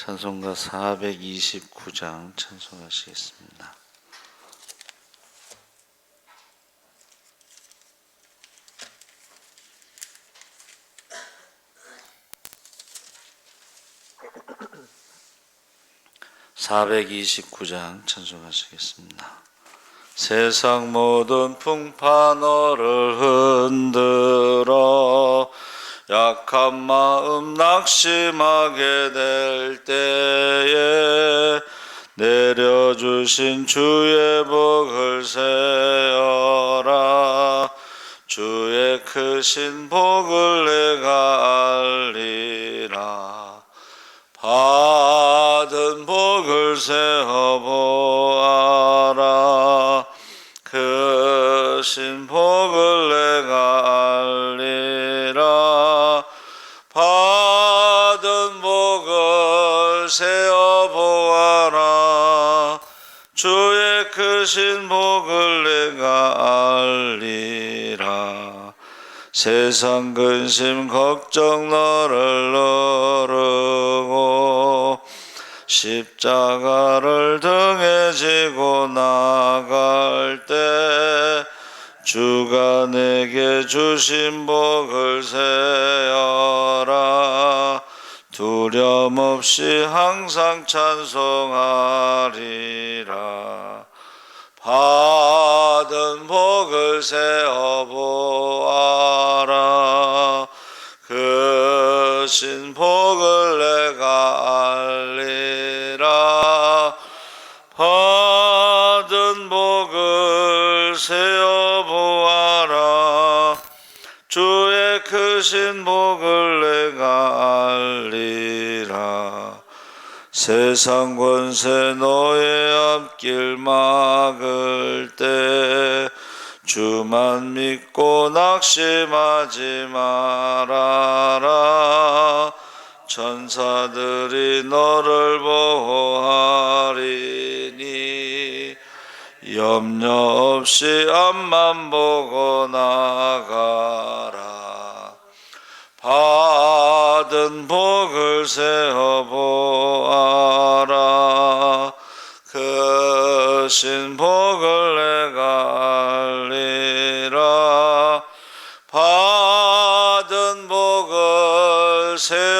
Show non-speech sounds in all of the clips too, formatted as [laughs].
찬송가 429장 찬송하시겠습니다. (429장) 찬송하시겠습니다. 세상 모든 풍파 너를 흔들어 약한 마음 낙심하게 될 때에 내려주신 주의 복을 세어라. 주의 크신 복을 내가 알리라. 받은 복을 세어보아라. 크신 복 주의 크신 복을 내가 알리라. 세상 근심 걱정 너를 너르고 십자가를 등에 지고 나갈 때 주가 내게 주신 복을 세어라 두려움 없이 항상 찬송하리라. 받은 복을 세어보아라. 그신 복을 내가 알리라. 받은 복을 세어보아라. 주의 크신 복을 세상 권세 너의 앞길 막을 때 주만 믿고 낙심하지 말아라. 천사들이 너를 보호하리니 염려 없이 앞만 보고 나가라 받은 복을 세어 보아라. 크신 복을 내가 알리라. 받은 복을 세어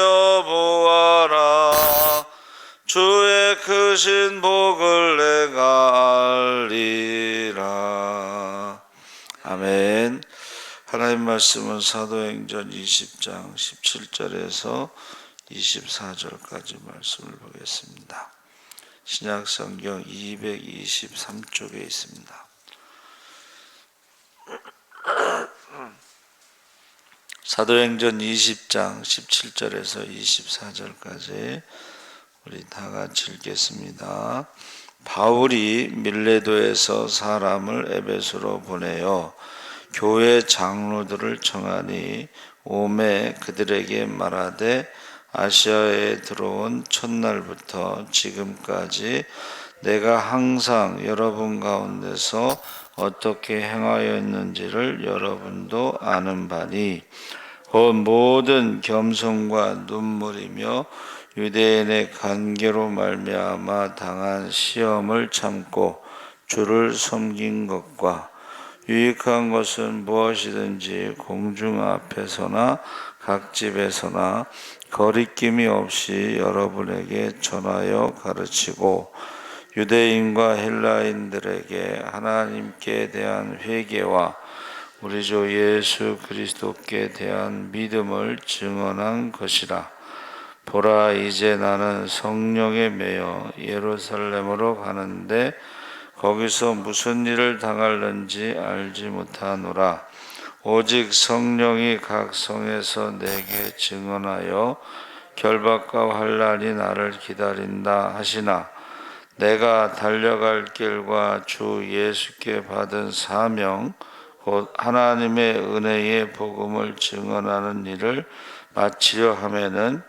말씀은 사도행전 20장 17절에서 24절까지 말씀을 보겠습니다. 신약 성경 223쪽에 있습니다. 사도행전 20장 17절에서 24절까지 우리 다 같이 읽겠습니다. 바울이 밀레도에서 사람을 에베소로 보내어 교회 장로들을 청하니 오매 그들에게 말하되 아시아에 들어온 첫날부터 지금까지 내가 항상 여러분 가운데서 어떻게 행하였는지를 여러분도 아는 바니 곧 모든 겸손과 눈물이며 유대인의 관계로 말미암아 당한 시험을 참고 주를 섬긴 것과 유익한 것은 무엇이든지 공중 앞에서나 각 집에서나 거리낌이 없이 여러분에게 전하여 가르치고 유대인과 헬라인들에게 하나님께 대한 회개와 우리 주 예수 그리스도께 대한 믿음을 증언한 것이라. 보라 이제 나는 성령에 매여 예루살렘으로 가는데 거기서 무슨 일을 당할는지 알지 못하노라. 오직 성령이 각 성에서 내게 증언하여 결박과 환란이 나를 기다린다 하시나 내가 달려갈 길과 주 예수께 받은 사명 곧 하나님의 은혜의 복음을 증언하는 일을 마치려 하면은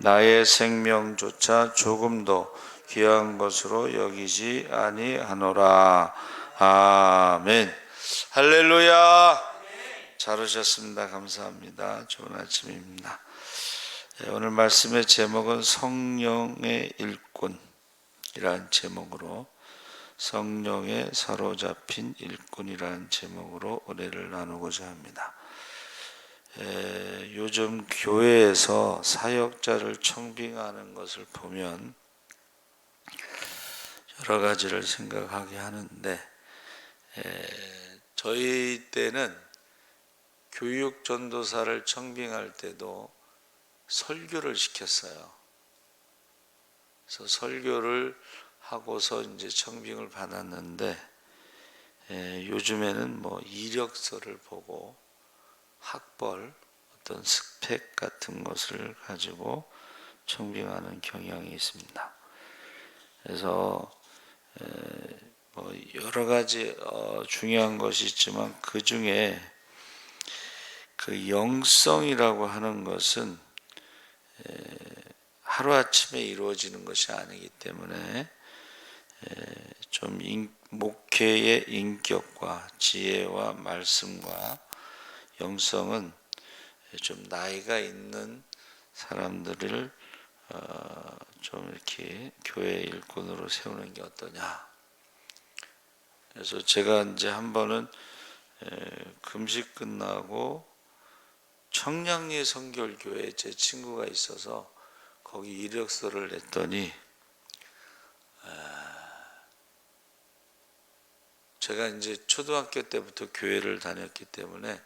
나의 생명조차 조금도 귀한 것으로 여기지 아니하노라. 아멘. 할렐루야. 잘 오셨습니다. 감사합니다. 좋은 아침입니다. 예, 오늘 말씀의 제목은 성령의 일꾼이라는 제목으로 성령에 사로잡힌 일꾼이라는 제목으로 은혜를 나누고자 합니다. 에, 요즘 교회에서 사역자를 청빙하는 것을 보면 여러 가지를 생각하게 하는데 에, 저희 때는 교육 전도사를 청빙할 때도 설교를 시켰어요. 그래서 설교를 하고서 이제 청빙을 받았는데 에, 요즘에는 뭐 이력서를 보고 학벌 어떤 스펙 같은 것을 가지고 청빙하는 경향이 있습니다. 그래서 에, 뭐 여러 가지 어, 중요한 것이 있지만 그 중에 그 영성이라고 하는 것은 에, 하루아침에 이루어지는 것이 아니기 때문에 좀 인, 목회의 인격과 지혜와 말씀과 영성은 좀 나이가 있는 사람들을 어, 좀 이렇게 교회 일꾼으로 세우는 게 어떠냐. 그래서 제가 이제 한 번은 금식 끝나고 청량리 성결교회 제 친구가 있어서 거기 이력서를 냈더니 제가 이제 초등학교 때부터 교회를 다녔기 때문에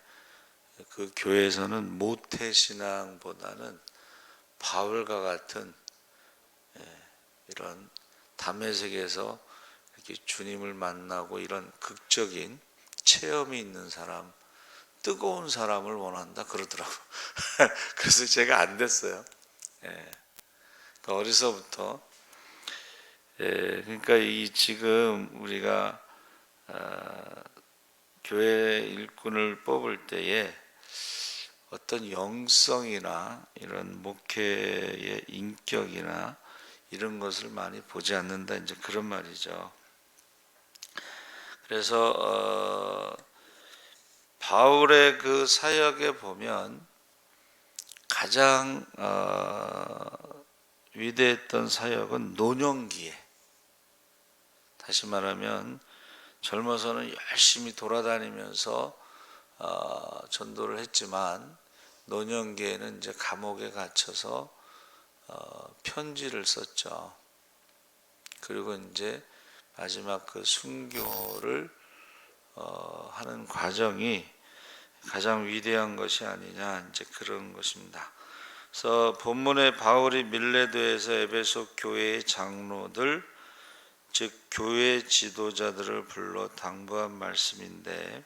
그 교회에서는 모태 신앙보다는 바울과 같은 예, 이런 담에색에서 이렇게 주님을 만나고 이런 극적인 체험이 있는 사람, 뜨거운 사람을 원한다 그러더라고. [laughs] 그래서 제가 안 됐어요. 예. 그 어려서부터 예, 그러니까 이 지금 우리가 아, 교회 일꾼을 뽑을 때에 어떤 영성이나 이런 목회의 인격이나 이런 것을 많이 보지 않는다 이제 그런 말이죠. 그래서 어, 바울의 그 사역에 보면 가장 어, 위대했던 사역은 노년기에 다시 말하면 젊어서는 열심히 돌아다니면서 어, 전도를 했지만 노년기에는 이제 감옥에 갇혀서 어, 편지를 썼죠. 그리고 이제 마지막 그 순교를 어, 하는 과정이 가장 위대한 것이 아니냐 이제 그런 것입니다. 그래서 본문에 바울이 밀레도에서 에베소 교회의 장로들 즉 교회 지도자들을 불러 당부한 말씀인데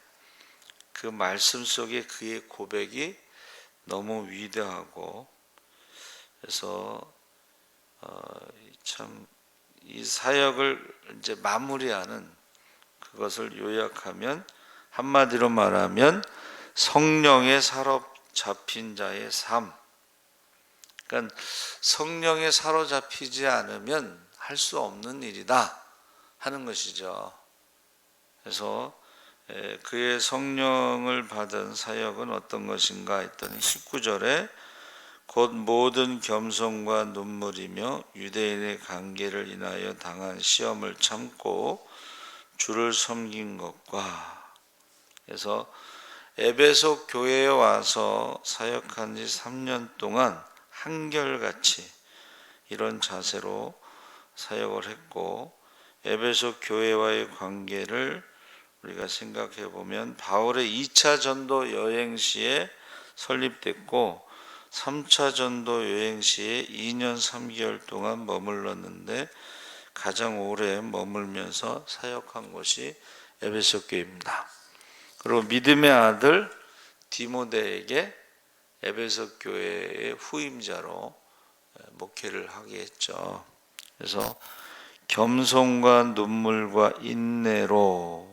그 말씀 속에 그의 고백이 너무 위대하고 그래서 어, 참이 사역을 이제 마무리하는 그것을 요약하면 한마디로 말하면 성령에 사로잡힌 자의 삶. 그러니까 성령에 사로잡히지 않으면 할 수 없는 일이다. 하는 것이죠. 그래서 그의 성령을 받은 사역은 어떤 것인가 했더니 19절에 곧 모든 겸손과 눈물이며 유대인의 관계를 인하여 당한 시험을 참고 주를 섬긴 것과 그래서 에베소 교회에 와서 사역한 지 3년 동안 한결같이 이런 자세로 사역을 했고 에베소 교회와의 관계를 우리가 생각해 보면 바울의 2차 전도 여행 시에 설립됐고 3차 전도 여행 시에 2년 3개월 동안 머물렀는데 가장 오래 머물면서 사역한 곳이 에베소 교회입니다. 그리고 믿음의 아들 디모데에게 에베소 교회의 후임자로 목회를 하게 했죠. 그래서 겸손과 눈물과 인내로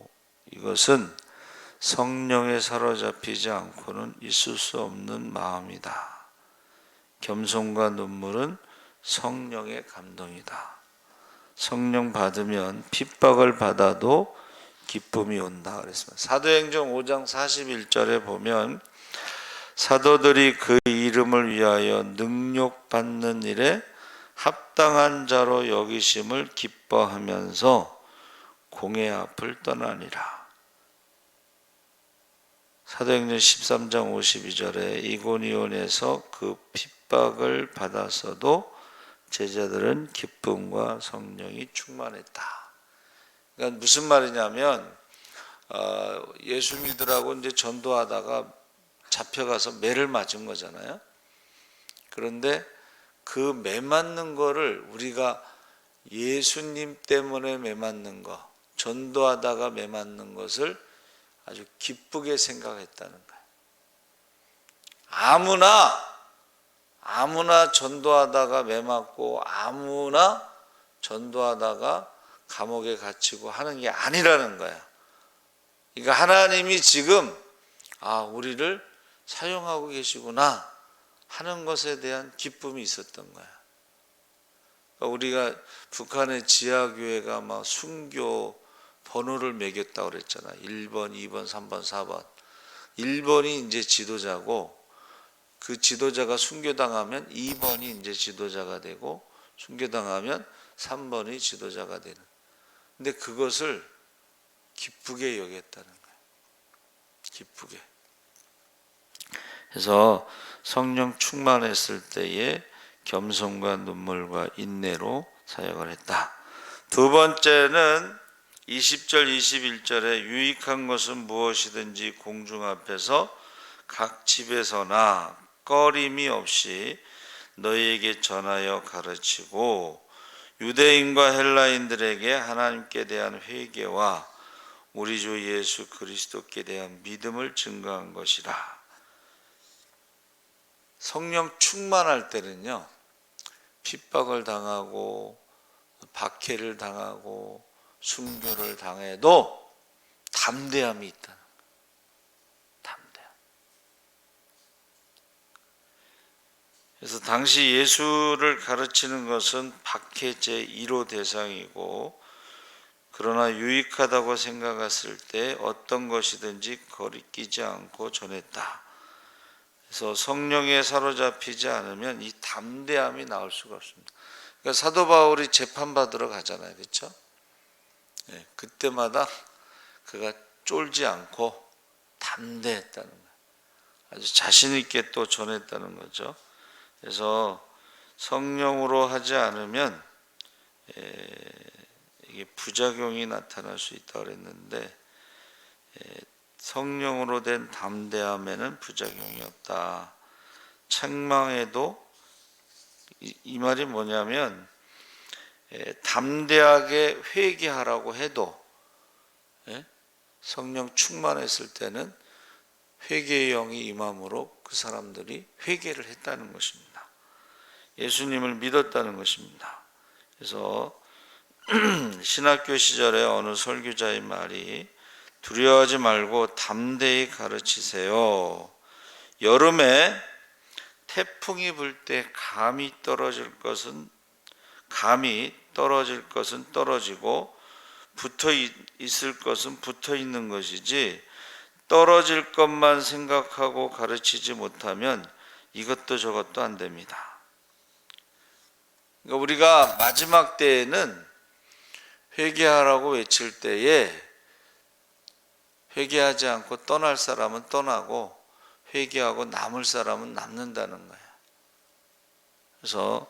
이것은 성령에 사로잡히지 않고는 있을 수 없는 마음이다. 겸손과 눈물은 성령의 감동이다. 성령 받으면 핍박을 받아도 기쁨이 온다 그랬습니다. 사도행전 5장 41절에 보면 사도들이 그 이름을 위하여 능력 받는 일에 합당한 자로 여기심을 기뻐하면서 공의 앞을 떠나니라. 사도행전 13장 52절에 이고니온에서 그 핍박을 받았어도 제자들은 기쁨과 성령이 충만했다. 그러니까 무슨 말이냐면 어, 예수 믿으라고 이제 전도하다가 잡혀가서 매를 맞은 거잖아요. 그런데 그 매 맞는 거를 우리가 예수님 때문에 매 맞는 거, 전도하다가 매 맞는 것을 아주 기쁘게 생각했다는 거예요. 아무나 아무나 전도하다가 매 맞고 아무나 전도하다가 감옥에 갇히고 하는 게 아니라는 거야. 그러니까 하나님이 지금 아 우리를 사용하고 계시구나 하는 것에 대한 기쁨이 있었던 거야. 그러니까 우리가 북한의 지하 교회가 막 순교 번호를 매겼다고 그랬잖아. 1번, 2번, 3번, 4번. 1번이 이제 지도자고 그 지도자가 순교당하면 2번이 이제 지도자가 되고 순교당하면 3번이 지도자가 되는. 근데 그것을 기쁘게 여겼다는 거예요. 기쁘게. 그래서 성령 충만했을 때에 겸손과 눈물과 인내로 사역을 했다. 두 번째는 20절 21절에 유익한 것은 무엇이든지 공중 앞에서 각 집에서나 꺼림이 없이 너희에게 전하여 가르치고 유대인과 헬라인들에게 하나님께 대한 회개와 우리 주 예수 그리스도께 대한 믿음을 증거한 것이라. 성령 충만할 때는요, 핍박을 당하고, 박해를 당하고, 순교를 당해도 담대함이 있다는. 담대함. 그래서 당시 예수를 가르치는 것은 박해 제 1호 대상이고, 그러나 유익하다고 생각했을 때 어떤 것이든지 거리끼지 않고 전했다. 그래서 성령에 사로잡히지 않으면 이 담대함이 나올 수가 없습니다. 그러니까 사도 바울이 재판 받으러 가잖아요, 그렇죠? 네, 그때마다 그가 쫄지 않고 담대했다는 거예요. 아주 자신 있게 또 전했다는 거죠. 그래서 성령으로 하지 않으면 에, 이게 부작용이 나타날 수 있다고 그랬는데 성령으로 된 담대함에는 부작용이 없다. 책망에도 이, 이 말이 뭐냐면 담대하게 회개하라고 해도 성령 충만했을 때는 회개의 영이 임함으로 그 사람들이 회개를 했다는 것입니다. 예수님을 믿었다는 것입니다. 그래서 [clears throat] 신학교 시절에 어느 설교자의 말이 두려워하지 말고 담대히 가르치세요. 여름에 태풍이 불 때 감이 떨어질 것은 감이 떨어질 것은 떨어지고 붙어 있을 것은 붙어 있는 것이지 떨어질 것만 생각하고 가르치지 못하면 이것도 저것도 안 됩니다. 그러니까 우리가 마지막 때에는 회개하라고 외칠 때에 회개하지 않고 떠날 사람은 떠나고 회개하고 남을 사람은 남는다는 거예요. 그래서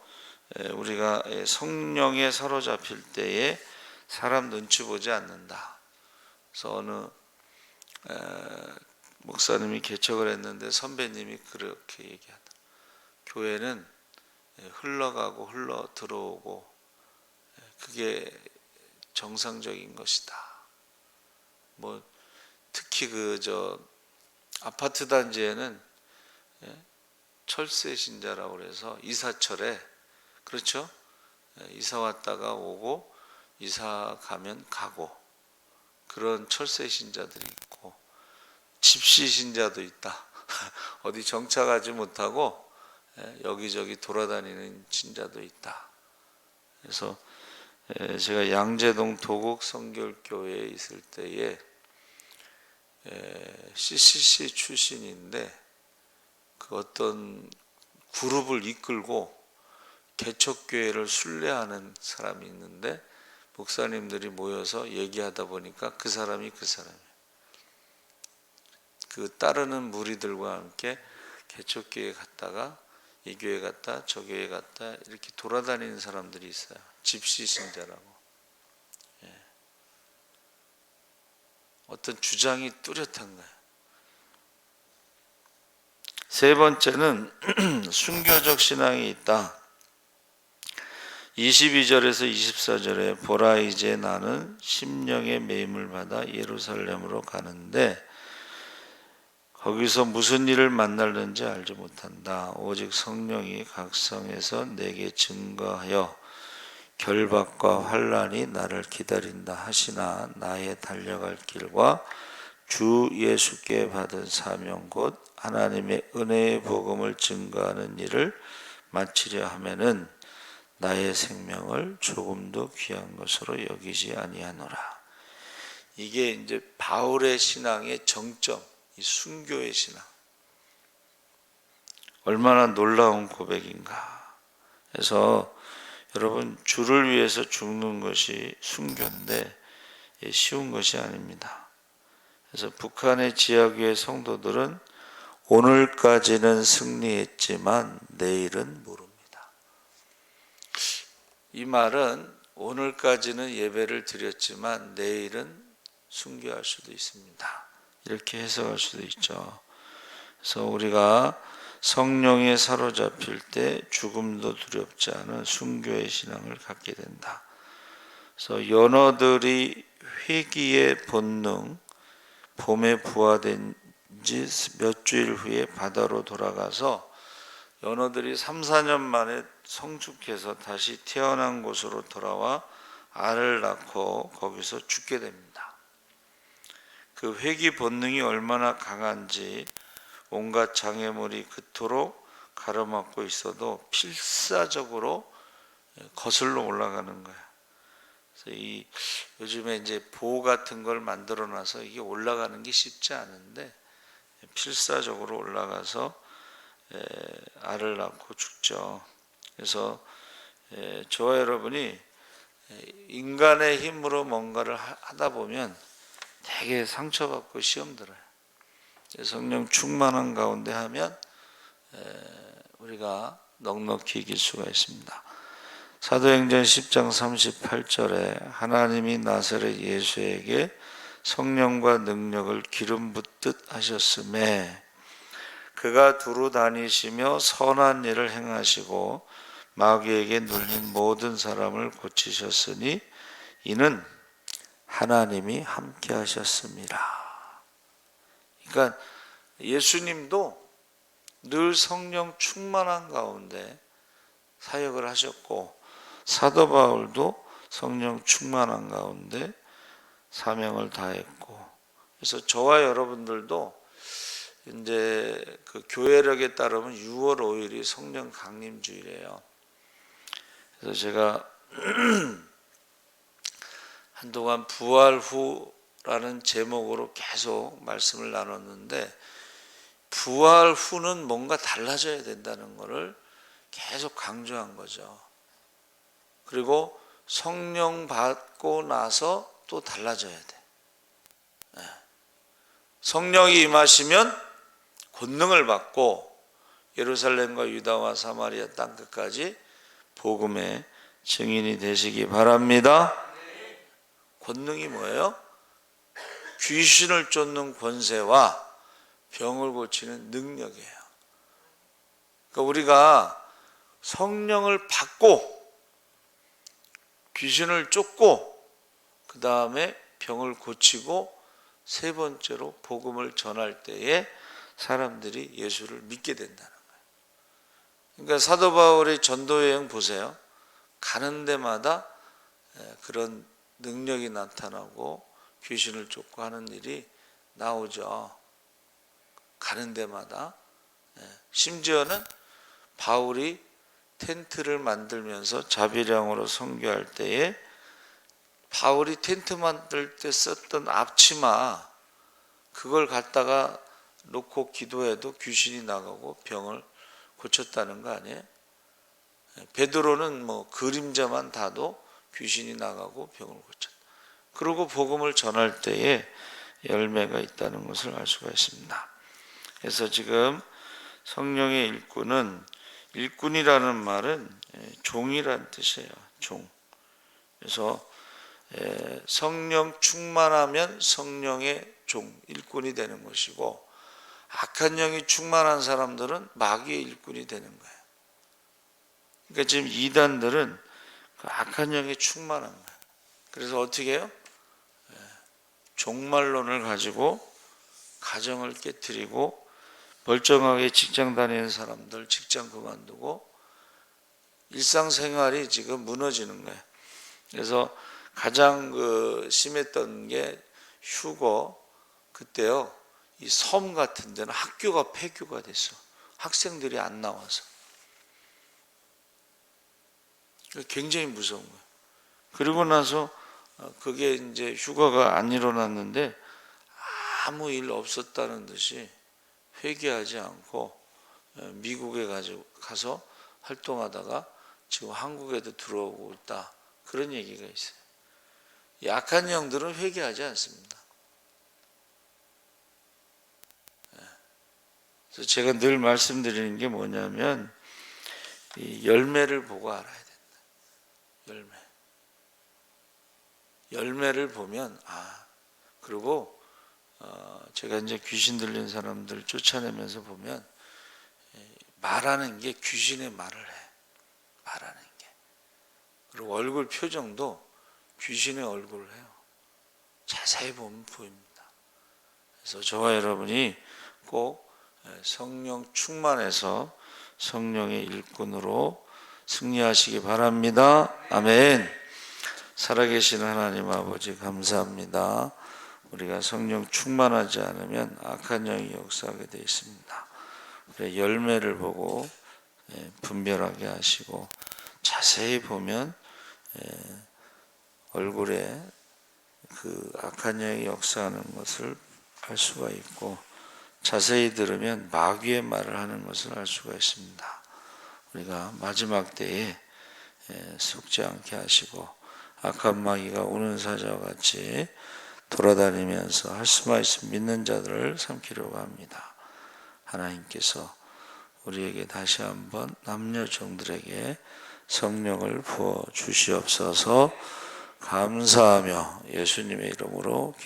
우리가 성령에 사로잡힐 때에 사람 눈치 보지 않는다. 그래서 어느 에, 목사님이 개척을 했는데 선배님이 그렇게 얘기하다. 교회는 예, 흘러가고 흘러 들어오고 예, 그게 정상적인 것이다. 뭐 특히 그 저 아파트 단지에는 예, 철새 신자라고 그래서 이사철에 그렇죠? 예, 이사 왔다가 오고 이사 가면 가고 그런 철새 신자들이 있고 집시 신자도 있다. [laughs] 어디 정착하지 못하고 예, 여기저기 돌아다니는 신자도 있다. 그래서 예, 제가 양재동 도곡 성결교회에 있을 때에 예, CCC 출신인데 그 어떤 그룹을 이끌고 개척교회를 순례하는 사람이 있는데 목사님들이 모여서 얘기하다 보니까 그 사람이 그 사람이에요. 그 따르는 무리들과 함께 개척교회 갔다가 이 교회 갔다 저 교회 갔다 이렇게 돌아다니는 사람들이 있어요. 집시 신자라고. 예. 어떤 주장이 뚜렷한 거예요. 세 번째는 [clears throat] 순교적 신앙이 있다. 22절에서 24절에 보라 이제 나는 심령의 매임을 받아 예루살렘으로 가는데 거기서 무슨 일을 만날는지 알지 못한다. 오직 성령이 각 성에서 내게 증거하여 결박과 환란이 나를 기다린다 하시나 나의 달려갈 길과 주 예수께 받은 사명 곧 하나님의 은혜의 복음을 증거하는 일을 마치려 하면은 나의 생명을 조금도 귀한 것으로 여기지 아니하노라. 이게 이제 바울의 신앙의 정점, 이 순교의 신앙. 얼마나 놀라운 고백인가. 그래서 여러분 주를 위해서 죽는 것이 순교인데 쉬운 것이 아닙니다. 그래서 북한의 지하교회 성도들은 오늘까지는 승리했지만 내일은 모릅니다. 이 말은 오늘까지는 예배를 드렸지만 내일은 순교할 수도 있습니다. 이렇게 해석할 수도 있죠. 그래서 우리가 성령에 사로잡힐 때 죽음도 두렵지 않은 순교의 신앙을 갖게 된다. 그래서 연어들이 회기의 본능, 봄에 부화된 지 몇 주일 후에 바다로 돌아가서 연어들이 3, 4년 만에 성숙해서 다시 태어난 곳으로 돌아와 알을 낳고 거기서 죽게 됩니다. 그 회귀 본능이 얼마나 강한지 온갖 장애물이 그토록 가로막고 있어도 필사적으로 거슬러 올라가는 거야. 그래서 이 요즘에 이제 보호 같은 걸 만들어 놔서 이게 올라가는 게 쉽지 않은데 필사적으로 올라가서 에, 알을 낳고 죽죠. 그래서 에, 저와 여러분이 인간의 힘으로 뭔가를 하- 하다 보면 되게 상처받고 시험 들어요. 성령 충만한 가운데 하면 에, 우리가 넉넉히 이길 수가 있습니다. 사도행전 10장 38절에 하나님이 나사렛 예수에게 성령과 능력을 기름 붓듯 하셨음에 그가 두루 다니시며 선한 일을 행하시고 마귀에게 눌린 모든 사람을 고치셨으니 이는 하나님이 함께 하셨습니다. 그러니까 예수님도 늘 성령 충만한 가운데 사역을 하셨고 사도 바울도 성령 충만한 가운데 사명을 다했고 그래서 저와 여러분들도 이제 그 교회력에 따르면 6월 5일이 성령 강림 주일이에요. 그래서 제가 [clears throat] 한동안 부활 후라는 제목으로 계속 말씀을 나눴는데 부활 후는 뭔가 달라져야 된다는 것을 계속 강조한 거죠. 그리고 성령 받고 나서 또 달라져야 돼. 예. 성령이 임하시면 권능을 받고 예루살렘과 유다와 사마리아 땅 끝까지 복음의 증인이 되시기 바랍니다. 권능이 뭐예요? 귀신을 쫓는 권세와 병을 고치는 능력이에요. 그러니까 우리가 성령을 받고 귀신을 쫓고 그 다음에 병을 고치고 세 번째로 복음을 전할 때에 사람들이 예수를 믿게 된다는. 그러니까 사도 바울의 전도 여행 보세요. 가는 데마다 예, 그런 능력이 나타나고 귀신을 쫓고 하는 일이 나오죠. 가는 데마다 예, 심지어는 바울이 텐트를 만들면서 자비량으로 선교할 때에 바울이 텐트 만들 때 썼던 앞치마 그걸 갖다가 놓고 기도해도 귀신이 나가고 병을 고쳤다는 거 아니에요? 베드로는 뭐 그림자만 다도 귀신이 나가고 병을 고쳤다. 그리고 복음을 전할 때에 열매가 있다는 것을 알 수가 있습니다. 그래서 지금 성령의 일꾼은 일꾼이라는 말은 예, 종이란 뜻이에요. 종. 그래서 예, 성령 충만하면 성령의 종, 일꾼이 되는 것이고 악한 영이 충만한 사람들은 마귀의 일꾼이 되는 거예요. 그러니까 지금 이단들은 그 악한 영이 충만한 거예요. 그래서 어떻게 해요? 예, 종말론을 가지고 가정을 깨뜨리고 멀쩡하게 직장 다니는 사람들 직장 그만두고 일상생활이 지금 무너지는 거예요. 그래서 가장 그 심했던 게 휴거 그때요. 이 섬 같은 데는 학교가 폐교가 됐어. 학생들이 안 나와서. 굉장히 무서운 거예요. 그리고 나서 어, 그게 이제 휴가가 안 일어났는데 아무 일 없었다는 듯이 회개하지 않고 어, 미국에 가서 활동하다가 지금 한국에도 들어오고 있다. 그런 얘기가 있어요. 약한 영들은 회개하지 않습니다. 그래서 제가 늘 말씀드리는 게 뭐냐면 이 열매를 보고 알아야 된다. 열매. 열매를 보면 아 그리고 어, 제가 이제 귀신 들린 사람들 쫓아내면서 보면 예, 말하는 게 귀신의 말을 해. 말하는 게. 그리고 얼굴 표정도 귀신의 얼굴을 해요. 자세히 보면 보입니다. 그래서 저와 여러분이 꼭 예, 성령 충만해서 성령의 일꾼으로 승리하시기 바랍니다. 아멘. 살아계신 하나님 아버지 감사합니다. 우리가 성령 충만하지 않으면 악한 영이 역사하게 되어 있습니다. 열매를 보고 예, 분별하게 하시고 자세히 보면 예, 얼굴에 그 악한 영이 역사하는 것을 알 수가 있고 자세히 들으면 마귀의 말을 하는 것을 알 수가 있습니다. 우리가 마지막 때에 예, 속지 않게 하시고 악한 마귀가 우는 사자와 같이 돌아다니면서 할 수만 있으면 믿는 자들을 삼키려고 합니다. 하나님께서 우리에게 다시 한번 남녀 종들에게 성령을 부어 주시옵소서 감사하며 예수님의 이름으로